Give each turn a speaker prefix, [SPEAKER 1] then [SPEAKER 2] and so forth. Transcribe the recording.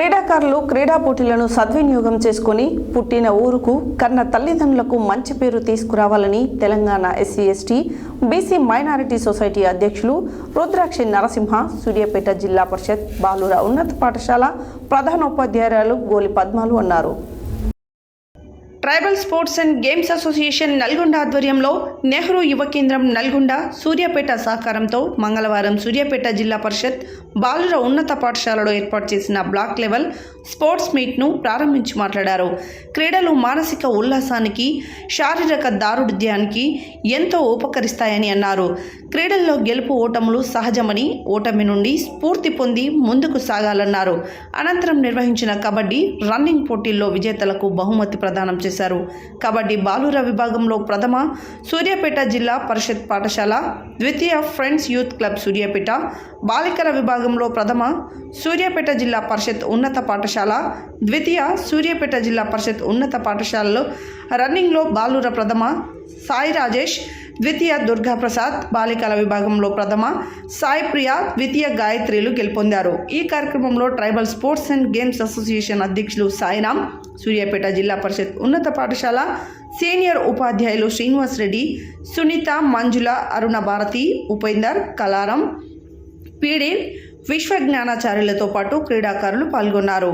[SPEAKER 1] క్రీడాకారులు క్రీడా పోటీలను సద్వినియోగం చేసుకుని పుట్టిన ఊరుకు కన్న తల్లిదండ్రులకు మంచి పేరు తీసుకురావాలని Telangana SC ST BC minority society అధ్యక్షులు రుద్రాక్షి నరసింహ సూర్యాపేట జిల్లా పరిషత్ బాలుర ఉన్నత పాఠశాల ప్రధానోపాధ్యాయురాలు గోలి పద్మాలు అన్నారు. Tribal sports and games association Nalgonda ఆధ్వర్యంలో నెహ్రూ యువ కేంద్రం నల్గొండ సూర్యాపేట సహకారంతో మంగళవారం సూర్యాపేట జిల్లా పరిషత్ బాలుర ఉన్నత పాఠశాలలో ఏర్పాటు చేసిన బ్లాక్ లెవెల్ స్పోర్ట్స్ మీట్ను ప్రారంభించి మాట్లాడారు. క్రీడలు మానసిక ఉల్లాసానికి శారీరక దారుఢ్యానికి ఎంతో ఉపకరిస్తాయని అన్నారు. క్రీడల్లో గెలుపు ఓటములు సహజమని ఓటమి నుండి స్ఫూర్తి పొంది ముందుకు సాగాలన్నారు. అనంతరం నిర్వహించిన కబడ్డీ రన్నింగ్ పోటీల్లో విజేతలకు బహుమతి ప్రదానం చేశారు. కబడ్డీ బాలుర విభాగంలో ప్రథమ సూర్యాపేట జిల్లా పరిషత్ పాఠశాల ద్వితీయ ఫ్రెండ్స్ యూత్ క్లబ్ సూర్యాపేట బాలికల విభాగంలో ప్రథమ సూర్యాపేట జిల్లా పరిషత్ ఉన్నత పాఠశాల ద్వితీయ సూర్యాపేట జిల్లా పరిషత్ ఉన్నత పాఠశాలలో రన్నింగ్లో బాలుర ప్రథమ సాయి రాజేష్ ద్వితీయ దుర్గాప్రసాద్ బాలికల విభాగంలో ప్రథమ సాయి ప్రియ ద్వితీయ గాయత్రిలు గెలుపొందారు. ఈ కార్యక్రమంలో tribal sports and games association అధ్యక్షులు సాయిరామ్ సూర్యాపేట జిల్లా పరిషత్ ఉన్నత పాఠశాల సీనియర్ ఉపాధ్యాయులు శ్రీనివాస్ రెడ్డి సునీత మంజుల అరుణ భారతి ఉపేందర్ కలారం పీడే విశ్వజ్ఞానాచార్యులతో పాటు క్రీడాకారులు పాల్గొన్నారు.